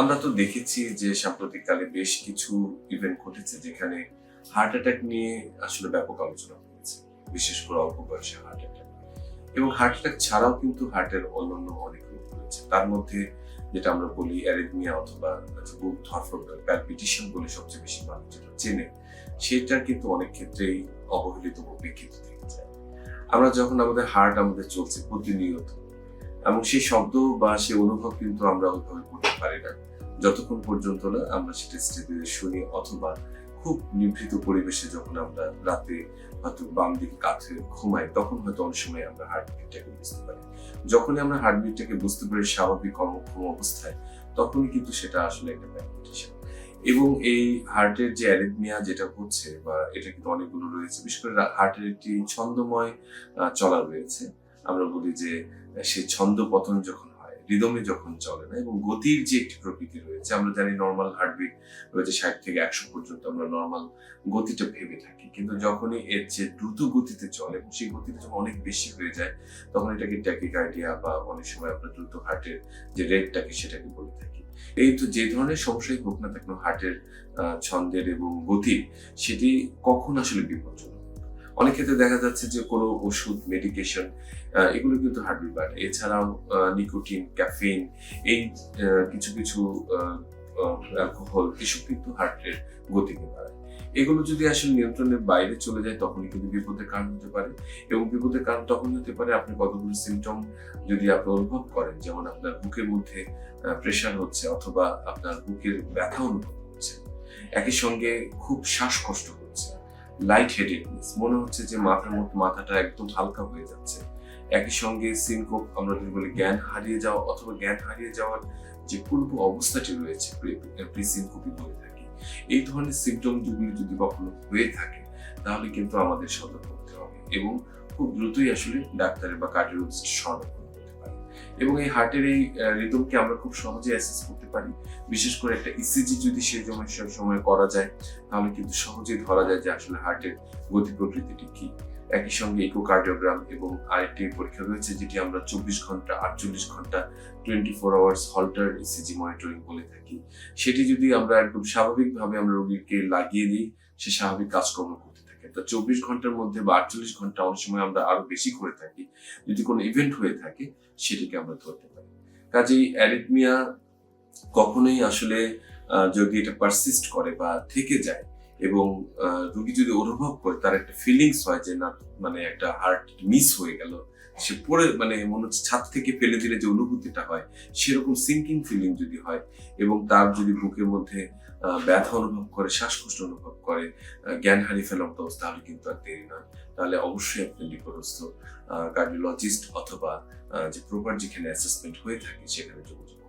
আমরা তো দেখেছি যে সাম্প্রতিককালে বেশ কিছু ইভেন্ট ঘটেছে যেখানে হার্ট অ্যাটাক নিয়ে আসলে ব্যাপক আলোচনা হয়েছে, বিশেষ করে অল্প বয়সে হার্ট অ্যাটাক এবং হার্ট অ্যাটাক ছাড়াও কিন্তু হার্টের অন্যান্য অনেক রোগ রয়েছে। তার মধ্যে যেটা আমরা বলি অ্যারিথমিয়া অথবা বুক প্যালপিটেশন বলে সবচেয়ে বেশি মানুষ যেটা চেনে সেটা কিন্তু অনেক ক্ষেত্রেই অবহেলিত উপেক্ষিত থেকে যায়। আমরা যখন আমাদের হার্ট আমাদের চলছে প্রতিনিয়ত এবং সেই শব্দ বা সেই অনুভব কিন্তু আমরা ওইভাবে করতে পারি না। যতক্ষণ পর্যন্ত না আমরা সেটা স্টেপে শুনি অথবা খুব নিভৃত পরিবেশে যখন আমরা রাতে হয়তো বাম দিকে কাছে ঘুমাই, তখন হয়তো অনেক সময় আমরা হার্টবিটটাকে বুঝতে পারি। যখনই আমরা হার্টবিটটাকে বুঝতে পারি স্বাভাবিক কর্মক্ষম অবস্থায়, তখনই কিন্তু সেটা আসলে একটা প্যালপিটেশন এবং এই হার্টের যে অ্যারিথমিয়া যেটা হচ্ছে বা এটা কিন্তু অনেকগুলো রয়েছে, বিশেষ করে হার্টের একটি ছন্দময় চলা রয়েছে। আমরা বলি যে সেই ছন্দ পতন যখন হয়, রিদমে যখন চলে না, এবং গতির যে একটি প্রকৃতি রয়েছে, আমরা জানি নর্মাল হার্টবিট রয়েছে ষাট থেকে একশো পর্যন্ত, আমরা নর্মাল গতিটা ভেবে থাকি। কিন্তু যখনই এর যে দ্রুত গতিতে চলে, এবং সেই গতিটা যখন অনেক বেশি হয়ে যায়, তখন এটাকে ট্যাকিকার্ডিয়া বা অনেক সময় আমরা দ্রুত হার্টের যে রেটটাকে সেটাকে বলে থাকি। এই তো যে ধরনের সমস্যাই হোক না কেন হার্টের ছন্দের এবং গতির, সেটি কখন আসলে বিপজ্জনক অনেক ক্ষেত্রে দেখা যাচ্ছে যে কোনো ওষুধ মেডিকেশন এগুলো কিন্তু হার্টবিট বাড়ায় এছাড়াও নিকোটিন ক্যাফেইন এই কিছু কিছু অ্যালকোহল এসব কিন্তু হার্টের গতিকে বাড়ায়। এগুলো যদি আসলে নিয়ন্ত্রণের বাইরে চলে যায়, তখনই কিন্তু বিপদের কারণ হতে পারে। এবং বিপদের কারণ তখন হতে পারে আপনি কতগুলো সিমটম যদি আপনি অনুভব করেন, যেমন আপনার বুকের মধ্যে প্রেশার হচ্ছে অথবা আপনার বুকের ব্যথা অনুভব হচ্ছে। একই সঙ্গে খুব শ্বাসকষ্ট লাইট হেডেডনেস মনে হচ্ছে যে মাথার মধ্যে মাথাটা একদম হালকা হয়ে যাচ্ছে। একই সঙ্গে সিনকোপ আমরা যদি বলি জ্ঞান হারিয়ে যাওয়া অথবা জ্ঞান হারিয়ে যাওয়ার যে পূর্ব অবস্থাটি রয়েছে প্রিসিনকোপি বলে থাকি, এই ধরনের সিমটম গুলি যদি কখনো হয়ে থাকে, তাহলে কিন্তু আমাদের সতর্ক হতে হবে এবং খুব দ্রুতই আসলে ডাক্তারের বা কার্ডিওলজিস্ট শরণাপন্ন এবং এই হার্টের এই রিদমকে আমরা খুব সহজে অ্যাসেস করতে পারি। বিশেষ করে একটা ইসিজি যদি সেই সময় সময় করা যায়, তাহলে কিন্তু সহজেই ধরা যায় যে আসলে হার্টের গতি প্রকৃতিটি কি। একই সঙ্গে ইকোকার্ডিওগ্রাম এবং আরেকটি পরীক্ষা রয়েছে যেটি আমরা চব্বিশ ঘণ্টা, আটচল্লিশ ঘণ্টা twenty four hours holter ECG monitoring বলে থাকি। সেটি যদি আমরা একদম স্বাভাবিকভাবে আমরা রোগীকে লাগিয়ে দিই, সে স্বাভাবিক কাজকর্ম করতে থাকে। তো চব্বিশ ঘণ্টার মধ্যে বা আটচল্লিশ ঘণ্টা অনেক সময় আমরা আরও বেশি করে থাকি। যদি কোনো ইভেন্ট হয়ে থাকে, সেটিকে আমরা ধরতে পারি। কাজেই অ্যারিথমিয়া কখনোই আসলে যদি এটা পারসিস্ট করে বা থেকে যায় এবং রোগী যদি অনুভব করে, তার একটা ফিলিংস হয় যে না মানে একটা হার্ট মিস হয়ে গেল, সে পড়ে মানে মনে হচ্ছে ছাদ থেকে ফেলে দিলে যে অনুভূতিটা হয়, সেরকম সিঙ্কিং ফিলিং যদি হয় এবং তার যদি বুকের মধ্যে ব্যথা অনুভব করে, শ্বাসকষ্ট অনুভব করে জ্ঞান হারিয়ে ফেলার মতো অবস্থা, তাহলে কিন্তু আর দেরি নয়। তাহলে অবশ্যই আপনি নিকটস্থ কার্ডিওলজিস্ট অথবা যে প্রপার যেখানে অ্যাসেসমেন্ট হয়ে থাকে সেখানে যোগাযোগ